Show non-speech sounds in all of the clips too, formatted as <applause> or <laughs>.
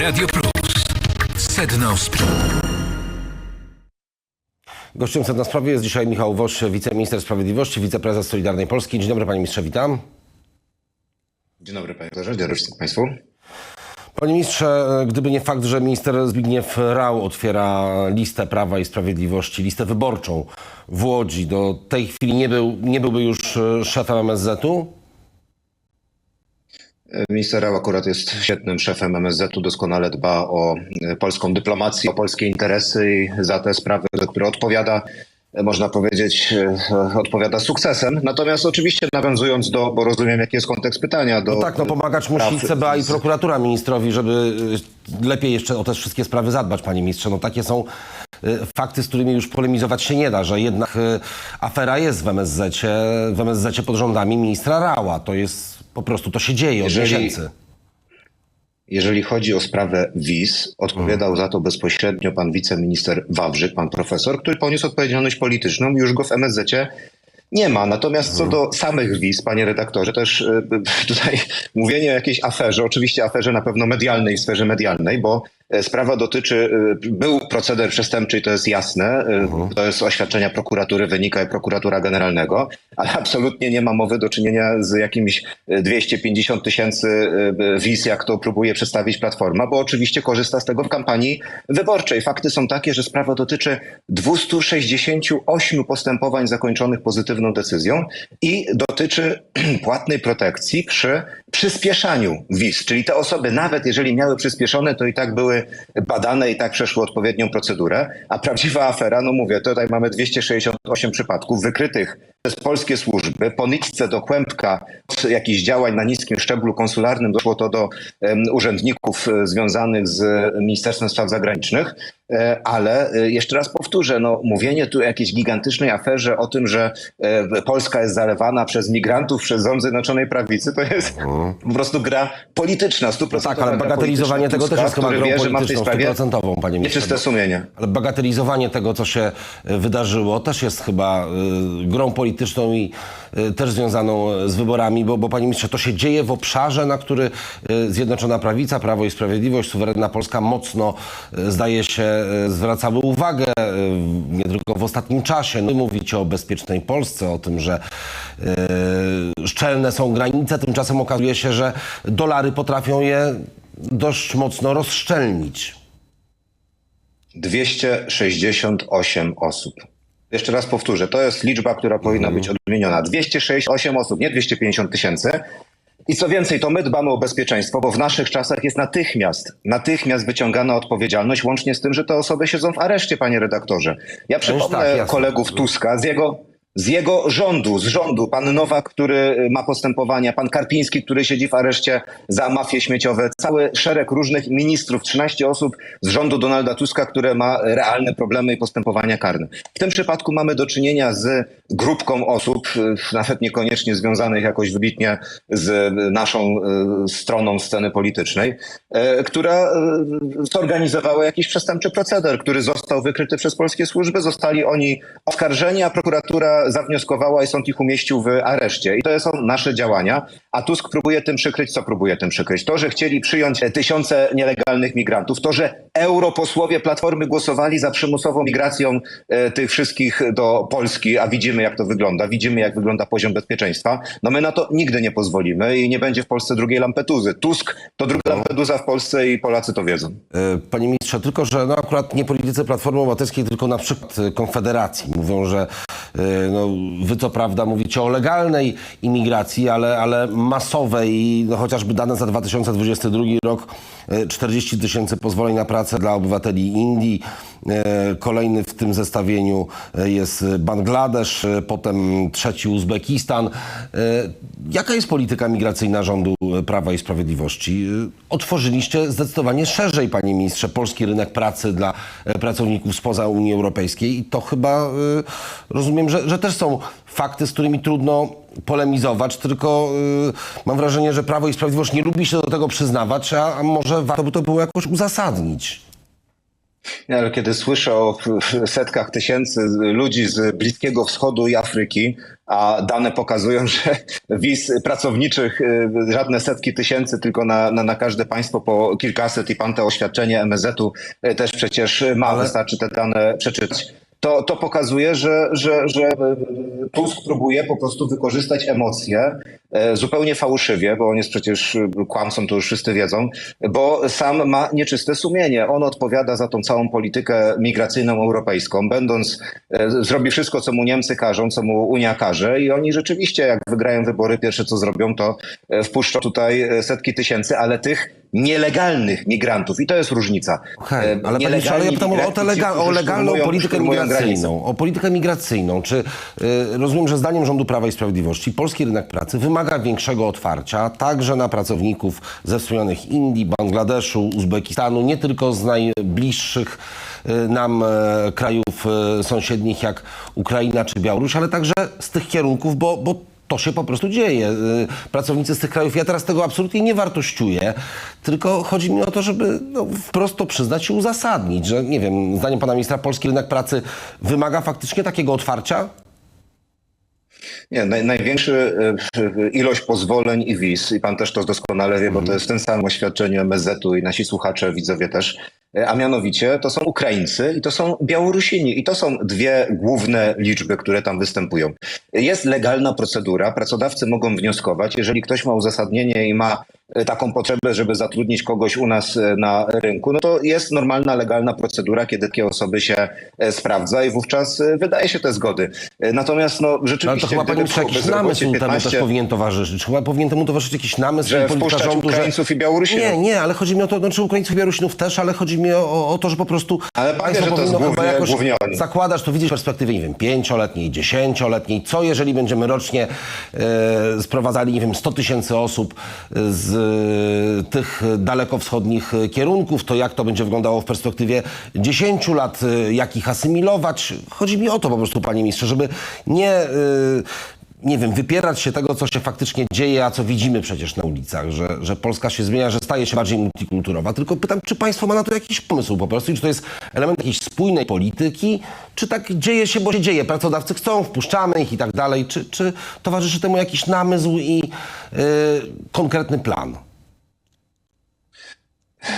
Radio Plus. Sedno sprawy. Gościem Sedna Sprawy jest dzisiaj Michał Woś, wiceminister sprawiedliwości, wiceprezes Solidarnej Polski. Dzień dobry panie ministrze, witam. Dzień dobry panie doktorze, dzień dobry państwu. Panie ministrze, gdyby nie fakt, że minister Zbigniew Rau otwiera listę Prawa i Sprawiedliwości, listę wyborczą w Łodzi, do tej chwili nie, był, nie byłby już e, szefem MSZ-u? Minister akurat jest świetnym szefem MSZ-u, doskonale dba o e, polską dyplomację, o polskie interesy i za te sprawy, za które odpowiada, e, można powiedzieć, e, odpowiada sukcesem. Natomiast oczywiście nawiązując do, bo rozumiem jaki jest kontekst pytania, do... No tak, no pomagać musi CBA i prokuratura ministrowi, żeby lepiej jeszcze o te wszystkie sprawy zadbać, panie ministrze. No takie są fakty, z którymi już polemizować się nie da, że jednak y, afera jest w MSZ, w MSZ pod rządami ministra Rała. To jest po prostu, to się dzieje od Jeżeli- miesięcy. Jeżeli chodzi o sprawę wiz, odpowiadał za to bezpośrednio pan wiceminister Wawrzyk, pan profesor, który poniósł odpowiedzialność polityczną i już go w MSZ nie ma. Natomiast co do samych wiz, panie redaktorze, też y, tutaj <laughs> mówienie o jakiejś aferze, oczywiście aferze na pewno medialnej, w sferze medialnej, bo e, sprawa dotyczy, y, był proceder przestępczy i to jest jasne, y, to jest oświadczenia prokuratury, wynika i prokuratura generalnego, ale absolutnie nie ma mowy do czynienia z jakimś y, 250 tysięcy wiz, jak to próbuje przedstawić Platforma, bo oczywiście korzysta z tego w kampanii wyborczej. Fakty są takie, że sprawa dotyczy 268 postępowań zakończonych pozytywną decyzją i dotyczy <clears throat> płatnej protekcji przy przyspieszaniu wiz. Czyli te osoby, nawet jeżeli miały przyspieszone, to i tak były badane i tak przeszły odpowiednią procedurę. A prawdziwa afera, no mówię, tutaj mamy 268 przypadków wykrytych przez polskie służby. Po nitce do kłębka jakichś działań na niskim szczeblu konsularnym doszło to do urzędników e, związanych z Ministerstwem Spraw Zagranicznych. E, Ale e, jeszcze raz powtórzę, no, mówienie tu o jakiejś gigantycznej aferze o tym, że Polska jest zalewana przez migrantów, przez rząd Zjednoczonej Prawicy, to jest po prostu gra polityczna, 100% Tak, ale bagatelizowanie tego też jest chyba grą że ma w tej sprawie panie. Nieczyste sumienie. Ale bagatelizowanie tego, co się y, wydarzyło, też jest chyba y, grą polityczną i y, też związaną z wyborami, bo, bo panie ministrze, to się dzieje w obszarze, na który y, Zjednoczona Prawica, Prawo i Sprawiedliwość, suwerenna Polska mocno, zdaje się, zwracały uwagę, nie tylko w ostatnim czasie. No, mówicie o bezpiecznej Polsce, o tym, że szczelne są granice, tymczasem okazuje się, że dolary potrafią je dość mocno rozszczelnić. 268 osób. Jeszcze raz powtórzę, to jest liczba, która powinna być odmieniona. 268 osób, nie 250 tysięcy. I co więcej, to my dbamy o bezpieczeństwo, bo w naszych czasach jest natychmiast, natychmiast wyciągana odpowiedzialność, łącznie z tym, że te osoby siedzą w areszcie, panie redaktorze. Ja przypomnę tak, kolegów Tuska z jego, z jego rządu, z rządu, pan Nowak, który ma postępowania, pan Karpiński, który siedzi w areszcie za mafie śmieciowe, cały szereg różnych ministrów, 13 osób z rządu Donalda Tuska, które ma realne problemy i postępowania karne. W tym przypadku mamy do czynienia z grupką osób, y, nawet niekoniecznie związanych jakoś wybitnie z naszą y, stroną sceny politycznej, y, która y, zorganizowała jakiś przestępczy proceder, który został wykryty przez polskie służby. Zostali oni oskarżeni, a prokuratura zawnioskowała i sąd ich umieścił w areszcie. I to są nasze działania. A Tusk próbuje tym przykryć. Co próbuje tym przykryć? To, że chcieli przyjąć e, tysiące nielegalnych migrantów, to, że europosłowie Platformy głosowali za przymusową migracją e, tych wszystkich do Polski, a widzimy jak to wygląda, widzimy jak wygląda poziom bezpieczeństwa. No my na to nigdy nie pozwolimy i nie będzie w Polsce drugiej Lampeduzy. Tusk to druga Lampeduza w Polsce i Polacy to wiedzą. E, Panie ministrze, tylko że no akurat nie politycy Platformy Obywatelskiej, tylko na przykład Konfederacji. Mówią, że no, wy co prawda mówicie o legalnej imigracji, ale, ale masowej, no, chociażby dane za 2022 rok, e, 40 tysięcy pozwoleń na pracę dla obywateli Indii. E, Kolejny w tym zestawieniu e, jest Bangladesz, e, potem trzeci Uzbekistan. Jaka jest polityka migracyjna rządu Prawa i Sprawiedliwości? Otworzyliście zdecydowanie szerzej, panie ministrze, polski rynek pracy dla pracowników spoza Unii Europejskiej i to chyba rozumiem, że, że też są fakty, z którymi trudno polemizować, tylko mam wrażenie, że Prawo i Sprawiedliwość nie lubi się do tego przyznawać, a, a może warto by to było jakoś uzasadnić. Nie, Ale kiedy słyszę o setkach tysięcy ludzi z Bliskiego Wschodu i Afryki, a dane pokazują, <laughs> że wiz pracowniczych y, żadne setki tysięcy, tylko na, na, na każde państwo po kilkaset i pan te oświadczenie MSZ-u y, też przecież ma, Ale- wystarczy te dane przeczytać. To, to pokazuje, że, że, że y, Tusk próbuje po prostu wykorzystać emocje e, zupełnie fałszywie, bo on jest przecież y, kłamcą, to już wszyscy wiedzą, bo sam ma nieczyste sumienie. On odpowiada za tą całą politykę migracyjną europejską, będąc, e, zrobi wszystko, co mu Niemcy każą, co mu Unia każe i oni rzeczywiście, jak wygrają wybory, pierwsze co zrobią, to e, wpuszczą tutaj e, setki tysięcy, ale tych nielegalnych migrantów i to jest różnica. E, ale panie nielegalni ale ja pytam o, lega, o legalną politykę migracyjną. O politykę migracyjną. Czy y, rozumiem, że zdaniem rządu Prawa i Sprawiedliwości polski rynek pracy wymaga większego otwarcia także na pracowników ze wspomnianych Indii, Bangladeszu, Uzbekistanu, nie tylko z najbliższych y, nam e, krajów e, sąsiednich jak Ukraina czy Białoruś, ale także z tych kierunków, bo, bo to się po prostu dzieje. Y, Pracownicy z tych krajów, ja teraz tego absolutnie nie wartościuję, tylko chodzi mi o to, żeby no, wprost to przyznać i uzasadnić, że nie wiem, zdaniem pana ministra, polski rynek pracy wymaga faktycznie takiego otwarcia? Nie, naj, największy e, ilość pozwoleń i wiz, i pan też to doskonale wie, bo to jest w tym samym oświadczeniu MSZ-u i nasi słuchacze, widzowie też, a mianowicie to są Ukraińcy i to są Białorusini i to są dwie główne liczby, które tam występują. Jest legalna procedura, pracodawcy mogą wnioskować, jeżeli ktoś ma uzasadnienie i ma e, taką potrzebę, żeby zatrudnić kogoś u nas e, na rynku, no to jest normalna, legalna procedura, kiedy takie osoby się e, sprawdza i wówczas e, wydaje się te zgody. E, Natomiast no, No, rzeczywiście... to chyba panie było jakiś namysł temu też 15 powinien towarzyszyć. Chyba powinien temu towarzyszyć jakiś namysł Że polityka rządu, Ukraińców i Białorusinów. Nie, nie, ale chodzi mi o to, znaczy Ukraińców i Białorusinów też, ale chodzi mi o, o to, że po prostu Ale pan wie, państwo że to jest głównie- jakoś głównie oni. zakładać, to widzieć w perspektywie, nie wiem, pięcioletniej, dziesięcioletniej. Co jeżeli będziemy rocznie e, sprowadzali, nie wiem, 100 tysięcy osób z e, tych dalekowschodnich e, kierunków, to jak to będzie wyglądało w perspektywie 10 lat, e, jak ich asymilować. Chodzi mi o to po prostu, panie ministrze, żeby nie... E, nie wiem, wypierać się tego, co się faktycznie dzieje, a co widzimy przecież na ulicach, że, że Polska się zmienia, że staje się bardziej multikulturowa. Tylko pytam, czy państwo ma na to jakiś pomysł po prostu i czy to jest element jakiejś spójnej polityki, czy tak dzieje się, bo się dzieje. Pracodawcy chcą, wpuszczamy ich i tak dalej. Czy, czy towarzyszy temu jakiś namysł i yy, konkretny plan?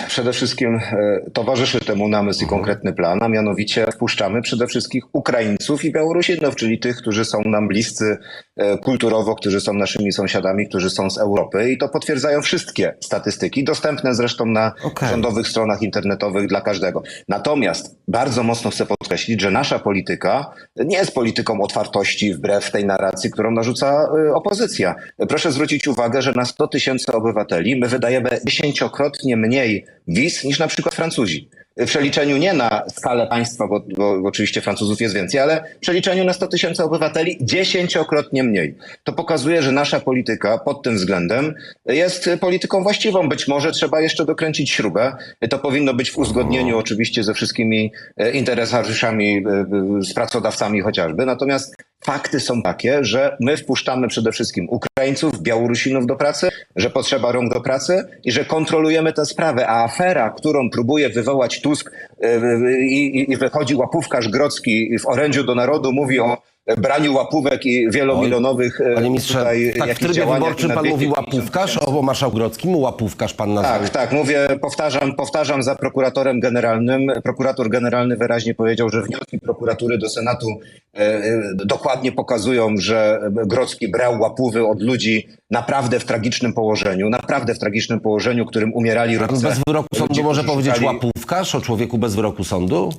Przede wszystkim e, towarzyszy temu namysł i konkretny plan, a mianowicie wpuszczamy przede wszystkim Ukraińców i Białorusinów, czyli tych, którzy są nam bliscy e, kulturowo, którzy są naszymi sąsiadami, którzy są z Europy i to potwierdzają wszystkie statystyki, dostępne zresztą na Okej. rządowych stronach internetowych dla każdego. Natomiast bardzo mocno chcę podkreślić, że nasza polityka nie jest polityką otwartości wbrew tej narracji, którą narzuca e, opozycja. Proszę zwrócić uwagę, że na 100 tysięcy obywateli my wydajemy dziesięciokrotnie mniej wiz niż na przykład Francuzi. W przeliczeniu nie na skalę państwa, bo, bo oczywiście Francuzów jest więcej, ale w przeliczeniu na 100 tysięcy obywateli dziesięciokrotnie mniej. To pokazuje, że nasza polityka pod tym względem jest polityką właściwą. Być może trzeba jeszcze dokręcić śrubę. To powinno być w uzgodnieniu oczywiście ze wszystkimi e, interesariuszami, e, e, z pracodawcami chociażby. Natomiast fakty są takie, że my wpuszczamy przede wszystkim Ukraińców, Białorusinów do pracy, że potrzeba rąk do pracy i że kontrolujemy tę sprawę. A afera, którą próbuje wywołać Tusk e, i, i, wychodzi łapówkarz Grodzki w orędziu do narodu, mówi o braniu łapówek i wielomilionowych e, Panie ministrze, tutaj tak w jakichś trybie wyborczym pan mówi 250 łapówkarz, o marszałku Grodzkim łapówkarz pan nazwał. tak, tak, mówię, powtarzam, powtarzam za prokuratorem generalnym. Prokurator generalny wyraźnie powiedział, że wnioski prokuratury do Senatu e, e, dokładnie pokazują, że Grodzki brał łapówy od ludzi naprawdę w tragicznym położeniu, naprawdę w tragicznym położeniu, którym umierali rodzice. bez wyroku sądu może powiedzieć szukali- łapówkarz o człowieku bez wyroku sądu?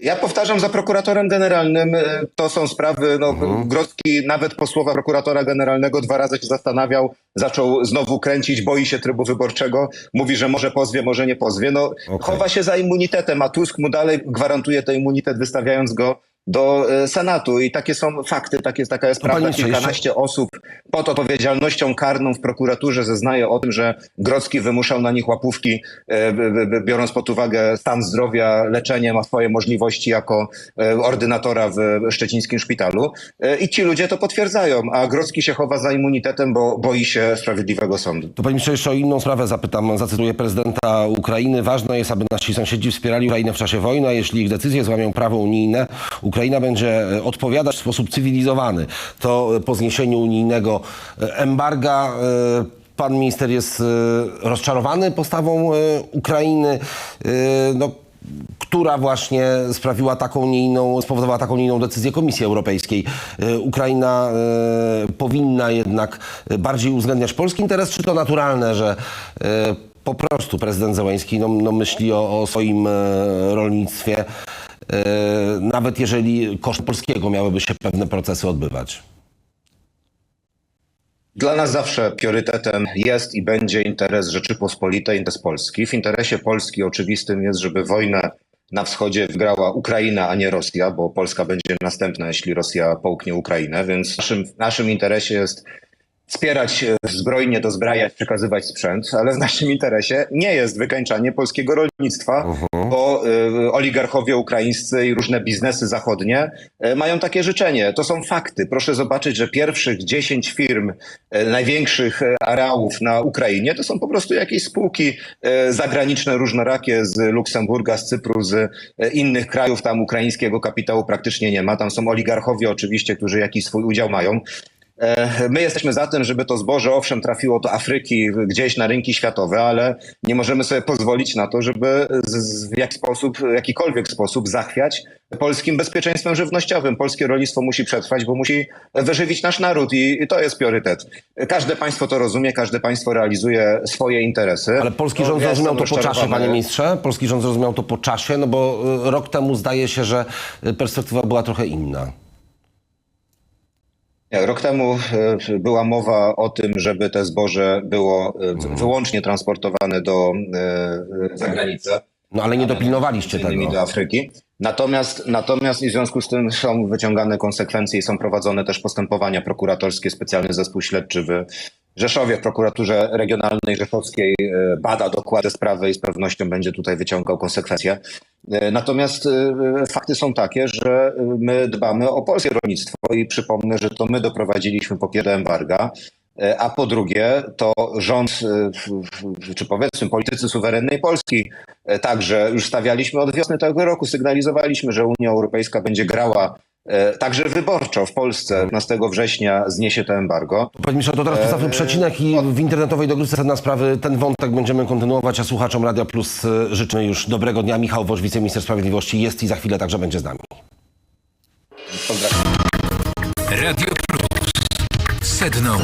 Ja powtarzam za prokuratorem generalnym, e, to są sprawy, no, Grodzki nawet po słowach prokuratora generalnego dwa razy się zastanawiał, zaczął znowu kręcić, boi się trybu wyborczego, mówi, że może pozwie, może nie pozwie, no chowa się za immunitetem, a Tusk mu dalej gwarantuje ten immunitet, wystawiając go do e, Senatu i takie są fakty, tak jest, taka jest panie prawda. jeszcze- Kilkanaście osób pod odpowiedzialnością karną w prokuraturze zeznaje o tym, że Grodzki wymuszał na nich łapówki, e, biorąc pod uwagę stan zdrowia, leczenie, ma swoje możliwości jako e, ordynatora w szczecińskim szpitalu. I ci ludzie to potwierdzają, a Grodzki się chowa za immunitetem, bo boi się sprawiedliwego sądu. To panie ministrze, jeszcze o inną sprawę zapytam. Zacytuję prezydenta Ukrainy. Ważne jest, aby nasi sąsiedzi wspierali Ukrainę w czasie wojny, a jeśli ich decyzje złamią prawo unijne, Ukraina będzie e, odpowiadać w sposób cywilizowany. To e, po zniesieniu unijnego e, embarga pan minister jest rozczarowany postawą Ukrainy. No, która właśnie sprawiła taką nie inną, spowodowała taką nie inną decyzję Komisji Europejskiej. Ukraina powinna jednak bardziej uwzględniać polski interes, czy to naturalne, że po prostu prezydent Zełański no, no myśli o, o swoim rolnictwie, nawet jeżeli koszt polskiego miałyby się pewne procesy odbywać. Dla nas zawsze priorytetem jest i będzie interes Rzeczypospolitej, interes Polski. W interesie Polski oczywistym jest, żeby wojnę na wschodzie wygrała Ukraina, a nie Rosja, bo Polska będzie następna, jeśli Rosja połknie Ukrainę, więc naszym, w naszym interesie jest wspierać e, zbrojnie, dozbrajać, przekazywać sprzęt, ale w naszym interesie nie jest wykańczanie polskiego rolnictwa, bo y, oligarchowie ukraińscy i różne biznesy zachodnie y, mają takie życzenie. To są fakty. Proszę zobaczyć, że pierwszych 10 firm y, największych areałów na Ukrainie to są po prostu jakieś spółki zagraniczne, różnorakie z Luksemburga, z Cypru, z innych krajów. Tam ukraińskiego kapitału praktycznie nie ma. Tam są oligarchowie oczywiście, którzy jakiś swój udział mają. E, My jesteśmy za tym, żeby to zboże owszem trafiło do Afryki, gdzieś na rynki światowe, ale nie możemy sobie pozwolić na to, żeby w jakiś sposób, jakikolwiek sposób zachwiać polskim bezpieczeństwem żywnościowym. Polskie rolnictwo musi przetrwać, bo musi wyżywić nasz naród i to jest priorytet. Każde państwo to rozumie, każde państwo realizuje swoje interesy. Ale polski No, rząd zrozumiał to po czasie, panie ministrze? Polski rząd zrozumiał to po czasie, no bo y, rok temu zdaje się, że perspektywa była trochę inna. Rok temu e, była mowa o tym, żeby te zboże było e, wyłącznie transportowane do e, zagranicy. No ale nie dopilnowaliście tego. do Afryki. Natomiast, natomiast i w związku z tym są wyciągane konsekwencje i są prowadzone też postępowania prokuratorskie. Specjalny zespół śledczy w Rzeszowie, w prokuraturze regionalnej rzeszowskiej e, bada dokładnie sprawę i z pewnością będzie tutaj wyciągał konsekwencje. E, Natomiast e, fakty są takie, że my dbamy o polskie rolnictwo i przypomnę, że to my doprowadziliśmy po pierwsze embarga, A po drugie, to rząd, czy powiedzmy politycy suwerennej Polski, także już stawialiśmy od wiosny tego roku, sygnalizowaliśmy, że Unia Europejska będzie grała także wyborczo w Polsce 15 września zniesie to embargo. Panie ministrze, to teraz postawmy przecinek i w internetowej dogrywce na sprawy ten wątek będziemy kontynuować, a słuchaczom Radia Plus y, życzymy już dobrego dnia. Michał Woż, wiceminister sprawiedliwości jest i za chwilę także będzie z nami. Pozdrawiam. Radio Plus. Sedno.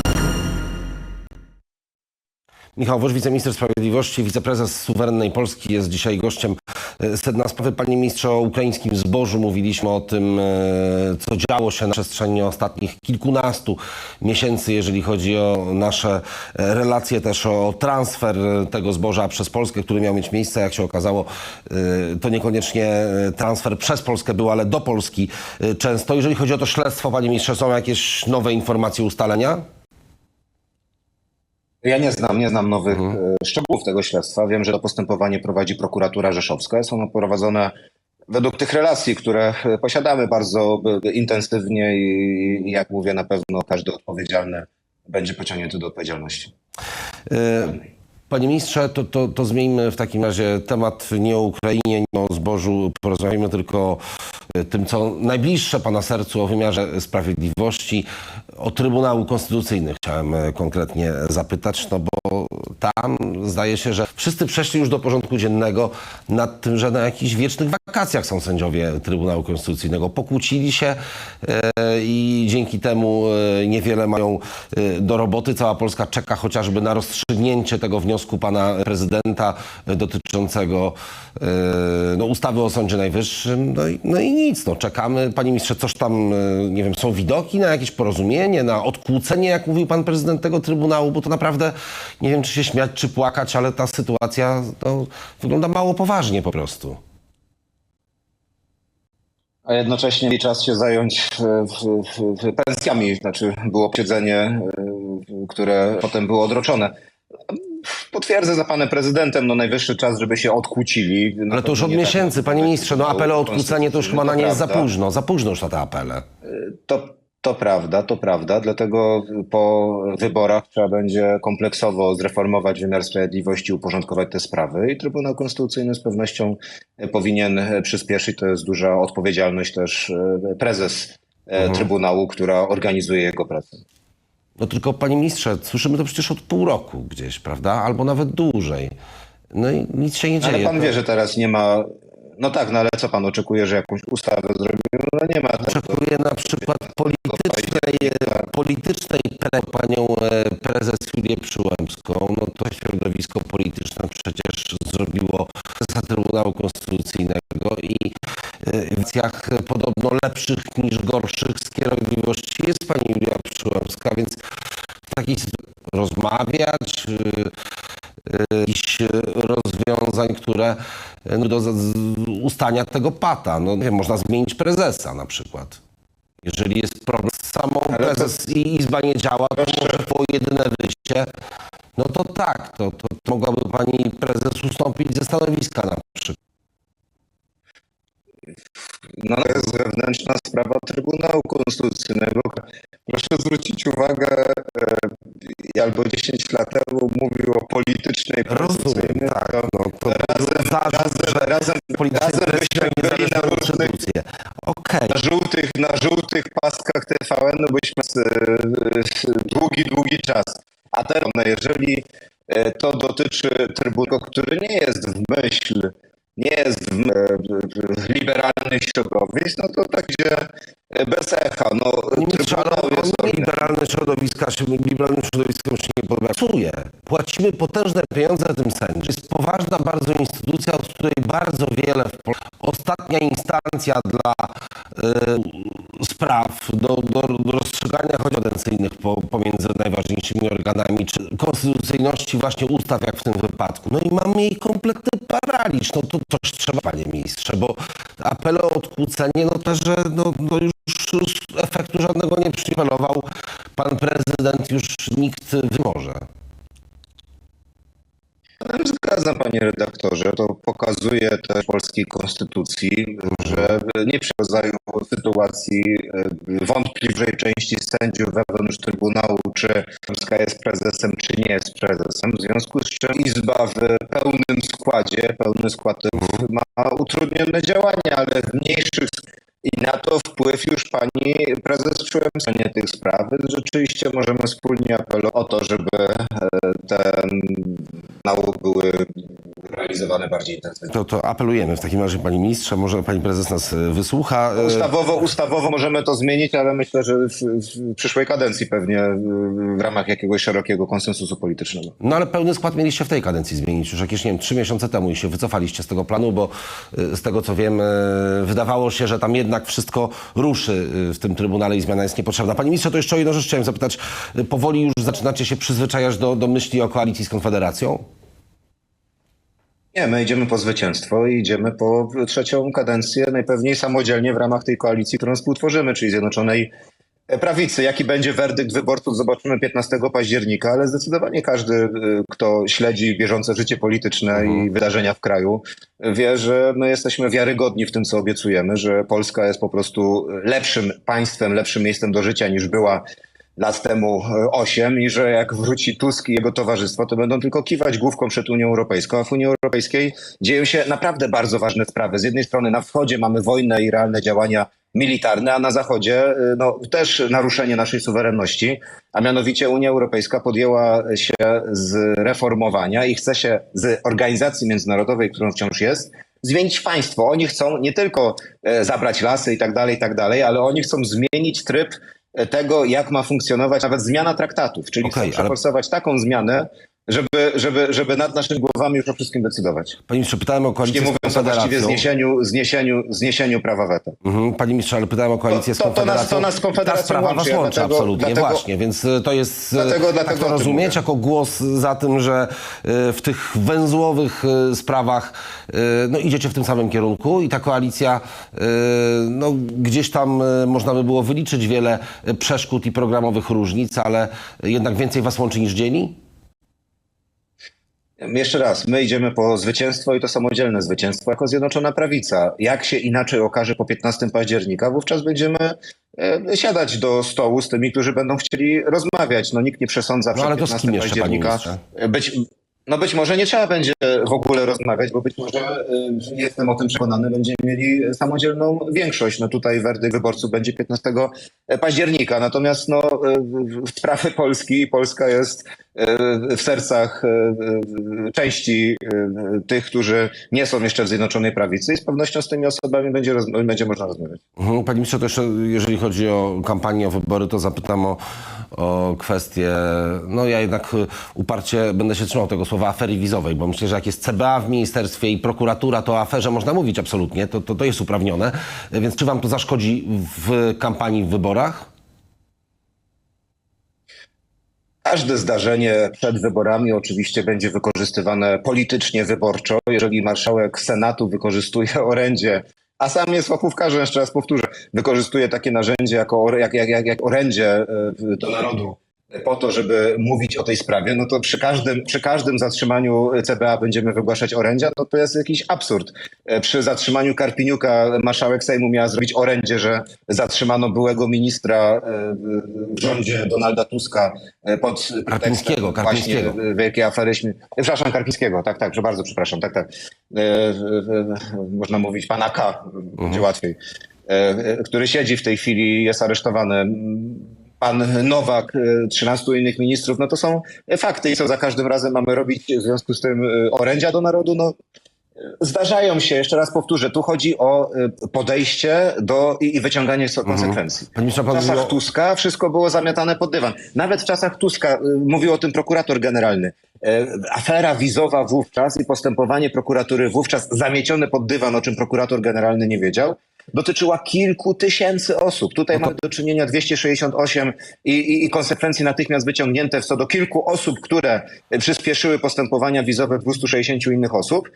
Michał Woż, wiceminister sprawiedliwości, wiceprezes suwerennej Polski jest dzisiaj gościem sedna sprawy. Panie ministrze, o ukraińskim zbożu mówiliśmy o tym, e, co działo się na przestrzeni ostatnich kilkunastu miesięcy, jeżeli chodzi o nasze e, relacje, też o transfer e, tego zboża przez Polskę, który miał mieć miejsce. Jak się okazało, to niekoniecznie transfer przez Polskę był, ale do Polski często. Jeżeli chodzi o to śledztwo, panie ministrze, są jakieś nowe informacje, ustalenia? Ja nie znam, nie znam nowych e, szczegółów tego śledztwa. Wiem, że to postępowanie prowadzi prokuratura rzeszowska. Jest ono prowadzone według tych relacji, które e, posiadamy bardzo e, intensywnie i, jak mówię, na pewno każdy odpowiedzialny będzie pociągnięty do odpowiedzialności. E, Panie ministrze, to, to, to zmieńmy w takim razie temat nie o Ukrainie, nie o zbożu. Porozmawiajmy tylko o tym, co najbliższe Pana sercu, o wymiarze sprawiedliwości. O Trybunału Konstytucyjny chciałem e, konkretnie zapytać, no bo tam zdaje się, że wszyscy przeszli już do porządku dziennego nad tym, że na jakichś wiecznych wakacjach są sędziowie Trybunału Konstytucyjnego. Pokłócili się e, i dzięki temu e, niewiele mają do roboty. Cała Polska czeka chociażby na rozstrzygnięcie tego wniosku pana prezydenta dotyczącego no, ustawy o Sądzie Najwyższym. No i, no i nic, no, czekamy. Panie ministrze, coś tam, nie wiem, są widoki na jakieś porozumienie, na odkłócenie, jak mówił pan prezydent tego Trybunału, bo to naprawdę, nie wiem, czy się śmiać, czy płakać, ale ta sytuacja no, wygląda mało poważnie po prostu. A jednocześnie mieli czas się zająć w, w, w pensjami, znaczy było posiedzenie, e, które potem było odroczone. Potwierdzę za panem prezydentem, no najwyższy czas, żeby się odkłócili. Ale to już od tak, miesięcy, panie ministrze, no apele o odkłócenie to już chyba na nie jest za późno. Za późno już na te apele. To, to prawda, to prawda. Dlatego po wyborach trzeba będzie kompleksowo zreformować wymiar sprawiedliwości, uporządkować te sprawy i Trybunał Konstytucyjny z pewnością powinien przyspieszyć. To jest duża odpowiedzialność też e, prezes e, Trybunału, która organizuje jego pracę. No tylko, panie ministrze, słyszymy to przecież od pół roku gdzieś, prawda? Albo nawet dłużej. No i nic się nie dzieje. Ale pan wie, że teraz nie ma. No tak, no ale co pan oczekuje, że jakąś ustawę zrobimy? No nie ma. Oczekuję na przykład politycznej, e, politycznej pre panią e, prezes Julię Przyłębską. No to środowisko polityczne przecież zrobiło za Trybunału Konstytucyjnego i e, w kwestiach podobno lepszych niż gorszych skierowliwości jest pani Julia Przyłębska, więc sytuacji rozmawiać, y, jakichś rozwiązań, które do z- z- ustania tego pata. No, nie wiem, można zmienić prezesa na przykład. Jeżeli jest problem z samą prezes i izba nie działa, to może było jedyne wyjście. No to tak, to, to, to mogłaby pani prezes ustąpić ze stanowiska na przykład. No to jest wewnętrzna sprawa Trybunału Konstytucyjnego. Proszę zwrócić uwagę, e, albo 10 lat temu mówił o politycznej Rozumiem, tak. No, to razem, razem, politycy na. Okej, na żółtych, na żółtych paskach TVN, no byśmy z, e, długi, długi czas. A teraz, jeżeli e, to dotyczy Trybunału, który nie jest w myśl, nie jest w, e, w liberalnych środowisk, no to tak gdzie bez echa. No, Trybunał jest liberalne środowiska liberalnym środowiskom się nie. Psuje. Płacimy potężne pieniądze tym sędziom. Jest poważna bardzo instytucja, od której bardzo wiele w Pol- Ostatnia instancja dla e, spraw do, do, do rozstrzygania choć kadencyjnych po, pomiędzy najważniejszymi organami, czy konstytucyjności właśnie ustaw, jak w tym wypadku. No i mamy jej kompletny paraliż. No to coś trzeba, panie ministrze, bo apele o odkłócenie, no też, że no, no już już efektu żadnego nie przypelował. Pan prezydent już nikt nie może. Ale Zgadzam, panie redaktorze. To pokazuje też polskiej konstytucji, że nie przesadzają sytuacji e, wątpliwej części sędziów wewnątrz Trybunału, czy Polska jest prezesem, czy nie jest prezesem. W związku z czym Izba w pełnym składzie, pełny skład ma utrudnione działania, ale w mniejszych i na to wpływ już pani prezes Przyłębska tych spraw. Rzeczywiście możemy wspólnie apelować o to, żeby e, te nauki były realizowane bardziej intensywnie. To, to apelujemy w takim razie, panie ministrze, może pani prezes nas e, wysłucha. E, Ustawowo, ustawowo możemy to zmienić, ale myślę, że w, w przyszłej kadencji pewnie e, w ramach jakiegoś szerokiego konsensusu politycznego. No ale pełny skład mieliście w tej kadencji zmienić. Już jakieś, nie wiem, trzy miesiące temu i się wycofaliście z tego planu, bo z tego co wiem, wydawało się, że tam jednak wszystko ruszy w tym Trybunale i zmiana jest niepotrzebna. Panie ministrze, to jeszcze o jedną rzecz chciałem zapytać. Powoli już zaczynacie się przyzwyczajać do, do myśli o koalicji z Konfederacją? Nie, my idziemy po zwycięstwo i idziemy po trzecią kadencję najpewniej samodzielnie w ramach tej koalicji, którą współtworzymy, czyli Zjednoczonej Prawicy. Jaki będzie werdykt wyborców, zobaczymy 15 października, ale zdecydowanie każdy, y, kto śledzi bieżące życie polityczne i wydarzenia w kraju, wie, że my jesteśmy wiarygodni w tym, co obiecujemy, że Polska jest po prostu lepszym państwem, lepszym miejscem do życia niż była lat temu 8 i że jak wróci Tusk i jego towarzystwo, to będą tylko kiwać główką przed Unią Europejską, a w Unii Europejskiej dzieją się naprawdę bardzo ważne sprawy. Z jednej strony na wschodzie mamy wojnę i realne działania militarne, a na zachodzie y, no, też naruszenie naszej suwerenności, a mianowicie Unia Europejska podjęła się z reformowania i chce się z organizacji międzynarodowej, którą wciąż jest, zmienić państwo. Oni chcą nie tylko e, zabrać lasy i tak dalej, i tak dalej, ale oni chcą zmienić tryb e, tego, jak ma funkcjonować nawet zmiana traktatów, czyli Okej, chcą ale- przeforsować taką zmianę, żeby, żeby, żeby nad naszymi głowami już o wszystkim decydować. Panie ministrze, pytałem o Nie koalicję z mówiąc o właściwie Konfederacją. zniesieniu, zniesieniu, zniesieniu prawa weta. Mhm, Panie ministrze, ale pytałem o koalicję z To- to- to nas- Konfederacją. to nas z Konfederacją Ta sprawa was łączy, dlatego- absolutnie, dlatego- właśnie, więc y, to jest, y, Dlatego- tak dlatego to o tym rozumieć, mówię. jako głos za tym, że y, w tych węzłowych y, sprawach y, no, idziecie w tym samym kierunku i ta koalicja, y, no, gdzieś tam y, można by było wyliczyć wiele y, przeszkód i programowych różnic, ale jednak więcej was łączy niż dzieli? Jeszcze raz, my idziemy po zwycięstwo i to samodzielne zwycięstwo jako Zjednoczona Prawica. Jak się inaczej okaże po 15 października, wówczas będziemy e, siadać do stołu z tymi, którzy będą chcieli rozmawiać. No nikt nie przesądza przed to z 15 kim jeszcze, panie października. Być, no być może nie trzeba będzie w ogóle rozmawiać, bo być może, e, jestem o tym przekonany, będziemy mieli samodzielną większość. No tutaj werdykt wyborców będzie 15 października. Natomiast no, w sprawy Polski Polska jest e, w sercach części tych, którzy nie są jeszcze w Zjednoczonej Prawicy i z pewnością z tymi osobami będzie, będzie można rozmawiać. Mhm, Panie ministrze, to jeszcze jeżeli chodzi o kampanię, o wybory, to zapytam o, o kwestię, no ja jednak y, uparcie będę się trzymał tego słowa afery wizowej, bo myślę, że jak jest CBA w ministerstwie i prokuratura, to o aferze można mówić absolutnie, to, to, to jest uprawnione. Więc czy wam to zaszkodzi w kampanii, w wyborach? Każde zdarzenie przed wyborami oczywiście będzie wykorzystywane politycznie, wyborczo. Jeżeli marszałek Senatu wykorzystuje orędzie, a sam jest łapówkarzem, jeszcze raz powtórzę, wykorzystuje takie narzędzie jako, jak, jak, jak, jak orędzie e, do narodu po to, żeby mówić o tej sprawie, no to przy każdym, przy każdym zatrzymaniu CBA będziemy wygłaszać orędzia, to to jest jakiś absurd. E, Przy zatrzymaniu Karpiniuka marszałek Sejmu miała zrobić orędzie, że zatrzymano byłego ministra e, w- rządzie Donalda Tuska e, pod pretekstem właśnie wielkiej afery śmie- Przepraszam, Karpińskiego, tak, tak, że bardzo przepraszam, tak, tak. Można mówić pana K, będzie łatwiej. E, e, Który siedzi w tej chwili, jest aresztowany pan Nowak, e, 13 innych ministrów, no to są fakty i co za każdym razem mamy robić w związku z tym e, orędzia do narodu? No, zdarzają się, jeszcze raz powtórzę, tu chodzi o e, podejście do i, i wyciąganie konsekwencji. Panie ministrze, W czasach Tuska wszystko było zamiatane pod dywan. Nawet w czasach Tuska, mówił o tym prokurator generalny, e, afera wizowa wówczas i postępowanie prokuratury wówczas zamiecione pod dywan, o czym prokurator generalny nie wiedział, dotyczyła kilku tysięcy osób. Tutaj mamy do czynienia 268 i, i, i konsekwencje natychmiast wyciągnięte w co do kilku osób, które e, przyspieszyły postępowania wizowe 260 innych osób,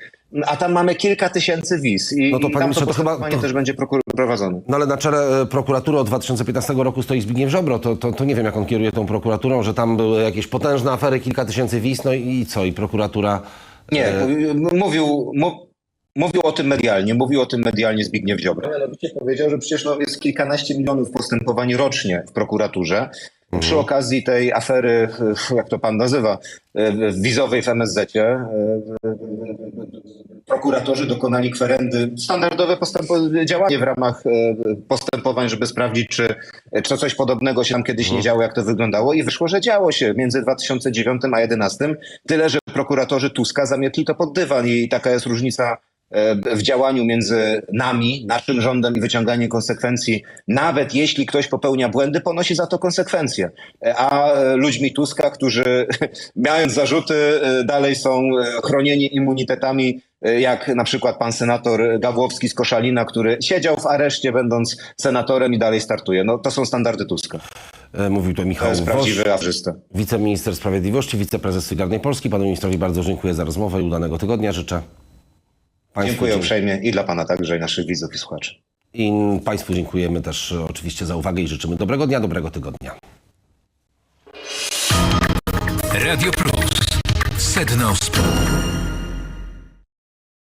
a tam mamy kilka tysięcy wiz i, No to, i tam to to chyba- to- też będzie prokur- prowadzone. No ale na czele e, prokuratury od 2015 roku stoi Zbigniew Ziobro, to, to, to nie wiem jak on kieruje tą prokuraturą, że tam były jakieś potężne afery, kilka tysięcy wiz, no i co, i prokuratura... Nie, e, mówił, mu, mówił o tym medialnie, mówił o tym medialnie Zbigniew Ziobro. Mianowicie powiedział, że przecież no, jest kilkanaście milionów postępowań rocznie w prokuraturze. Przy okazji tej afery, jak to pan nazywa, wizowej w MSZ-cie, e, prokuratorzy dokonali kwerendy, standardowe postępo- działanie w ramach e, postępowań, żeby sprawdzić, czy, czy coś podobnego się tam kiedyś nie działo, jak to wyglądało. I wyszło, że działo się między 2009 a 2011, tyle, że prokuratorzy Tuska zamietli to pod dywan i taka jest różnica w działaniu między nami, naszym rządem i wyciąganiem konsekwencji. Nawet jeśli ktoś popełnia błędy, ponosi za to konsekwencje. E, A e, ludźmi Tuska, którzy <laughs> mając zarzuty, e, dalej są e, chronieni immunitetami, e, jak na przykład pan senator Gawłowski z Koszalina, który siedział w areszcie, będąc senatorem i dalej startuje. No, to są standardy Tuska. e, Mówił to To Michał prawdziwy aferzysta. wiceminister sprawiedliwości, wiceprezes Solidarnej Polski. Panu ministrowi bardzo dziękuję za rozmowę i udanego tygodnia życzę. Państwu Dziękuję uprzejmie i dla pana także, i naszych widzów i słuchaczy. I Państwu dziękujemy też oczywiście za uwagę i życzymy dobrego dnia, dobrego tygodnia. Radio Plus. Sedno sprawy.